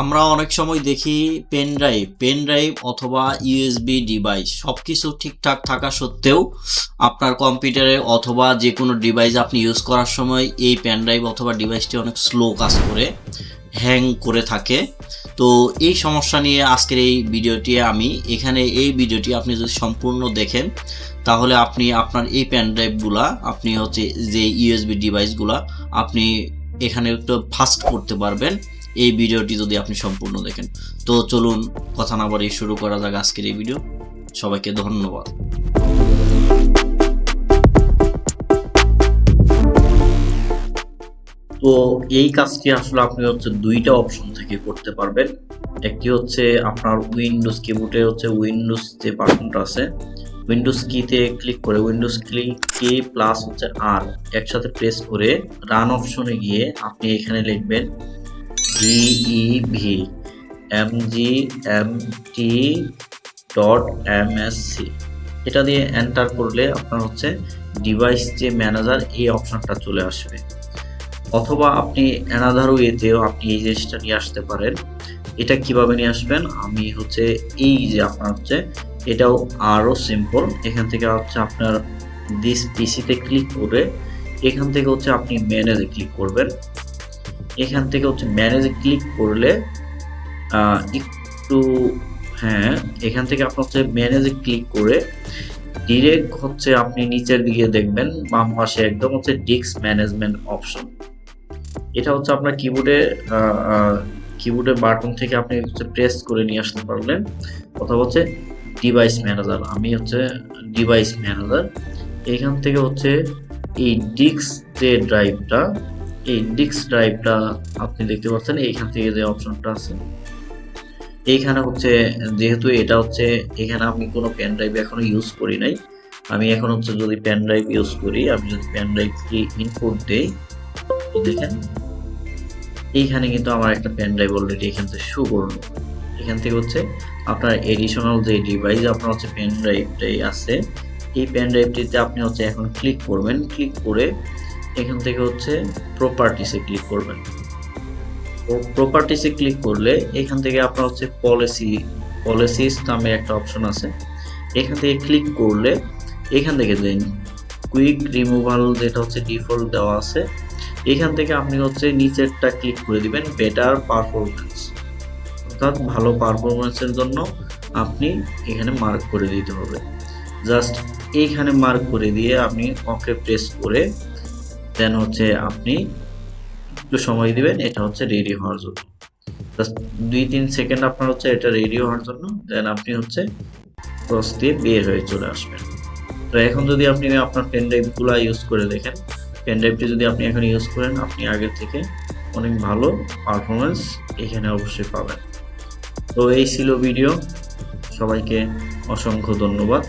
আমরা অনেক সময় দেখি পেন ড্রাইভ পেন ড্রাইভ অথবা ইউএসবি ডিভাইস সব কিছু ঠিকঠাক থাকা সত্ত্বেও আপনার কম্পিউটারে অথবা যে কোনো ডিভাইস আপনি ইউজ করার সময় এই পেন ড্রাইভ অথবা ডিভাইসটি অনেক স্লো কাজ করে হ্যাং করে থাকে। তো এই সমস্যা নিয়ে আজকের এই ভিডিওটি আমি, এখানে এই ভিডিওটি আপনি যদি সম্পূর্ণ দেখেন, তাহলে আপনি আপনার এই পেন ড্রাইভগুলা আপনি হচ্ছে যে ইউএসবি ডিভাইসগুলা আপনি এখানে একটু ফাস্ট করতে পারবেন। এই ভিডিওটি যদি আপনি সম্পূর্ণ দেখেন। তো চলুন কথা না বাড়িয়ে শুরু করা যাক আজকের এই ভিডিও। সবাইকে ধন্যবাদ। তো এই কাজটি আসলে আপনি হচ্ছে দুইটা অপশন থেকে করতে পারবেন। একটি হচ্ছে আপনার উইন্ডোজ কিবোর্ডে হচ্ছে উইন্ডোজ যে বাটনটা আছে উইন্ডোজ কিতে ক্লিক করে উইন্ডোজ ক্লিক কে প্লাস হচ্ছে আর একসাথে প্রেস করে রান অপশনে গিয়ে আপনি এখানে লিখবেন M T dot M S C এটা দিয়ে এন্টার করলে আপনার হচ্ছে ডিভাইস যে ম্যানেজার এই অপশনটা চলে আসবে। অথবা আপনি অ্যানাদার ওয়েতেও আপনি এই জিনিসটা নিয়ে আসতে পারেন। এটা কীভাবে নিয়ে আসবেন? আমি হচ্ছে এই যে আপনার হচ্ছে, এটাও আরও সিম্পল এখান থেকে হচ্ছে আপনার দিস পিসিতে ক্লিক করে এখান থেকে হচ্ছে আপনি ম্যানেজে ক্লিক করবেন। এখান থেকে হচ্ছে ম্যানেজে ক্লিক করলে একটু হ্যাঁ এখান থেকে আপনার হচ্ছে ম্যানেজে ক্লিক করে ডিরেক্ট হচ্ছে আপনি নিচের দিকে দেখবেন, বাম পাশে একদম হচ্ছে ডিস্ক ম্যানেজমেন্ট অপশন এটা হচ্ছে আপনার কিবোর্ডে কিবোর্ডের বাটন থেকে আপনি হচ্ছে প্রেস করে নিয়ে আসতে পারলেন, অথবা হচ্ছে ডিভাইস ম্যানেজার আমি হচ্ছে ডিভাইস ম্যানেজার এখান থেকে হচ্ছে এই ডিস্ক যে ড্রাইভটা এই ডিস্ক ড্রাইভটা আপনি দেখতে পাচ্ছেন, এইখান থেকে যে অপশনটা আছে। এইখানে হচ্ছে, যেহেতু এটা হচ্ছে, এখানে আমি কোনো পেন ড্রাইভ এখনও ইউজ করি নাই। আমি এখন হচ্ছে যদি পেন ড্রাইভ ইউজ করি, আমি যদি পেন ড্রাইভটি ইনপুট দেই, দেখেন, এইখানে কিন্তু আমার একটা পেন ড্রাইভ অলরেডি এখান থেকে শো করল। এখান থেকে হচ্ছে আপনার এডিশনাল যে ডিভাইস আপনার হচ্ছে পেন ড্রাইভটাই আছে, এই পেন ড্রাইভটিতে আপনি হচ্ছে এখন ক্লিক করবেন। ক্লিক করে এখান থেকে হচ্ছে প্রপার্টিসে ক্লিক করবেন। প্রপার্টিসে ক্লিক করলে এখান থেকে আপনার হচ্ছে পলিসি পলিসিস নামে একটা অপশন আছে। এখান থেকে ক্লিক করলে এখান থেকে দিন কুইক রিমুভাল যেটা হচ্ছে ডিফল্ট দেওয়া আছে, এখান থেকে আপনি হচ্ছে নিচেরটা ক্লিক করে দিবেন বেটার পারফরমেন্স অর্থাৎ ভালো পারফরমেন্সের জন্য আপনি এখানে মার্ক করে দিতে হবে। জাস্ট এইখানে মার্ক করে দিয়ে আপনি ওকে প্রেস করে দেন হচ্ছে আপনি একটু সময় দিবেন, এটা হচ্ছে রেডি হওয়ার জন্য। দুই তিন সেকেন্ড আপনার হচ্ছে এটা রেডি হওয়ার জন্য দেন আপনি হচ্ছে ক্রস দিয়ে বের হয়ে চলে আসবেন। তো এখন যদি আপনি আপনার পেন ড্রাইভগুলো ইউজ করে দেখেন পেন ড্রাইভটি যদি আপনি এখন ইউজ করেন, আপনি আগের থেকে অনেক ভালো পারফরমেন্স এখানে অবশ্যই পাবেন। তো এই ছিল ভিডিও সবাইকে অসংখ্য ধন্যবাদ।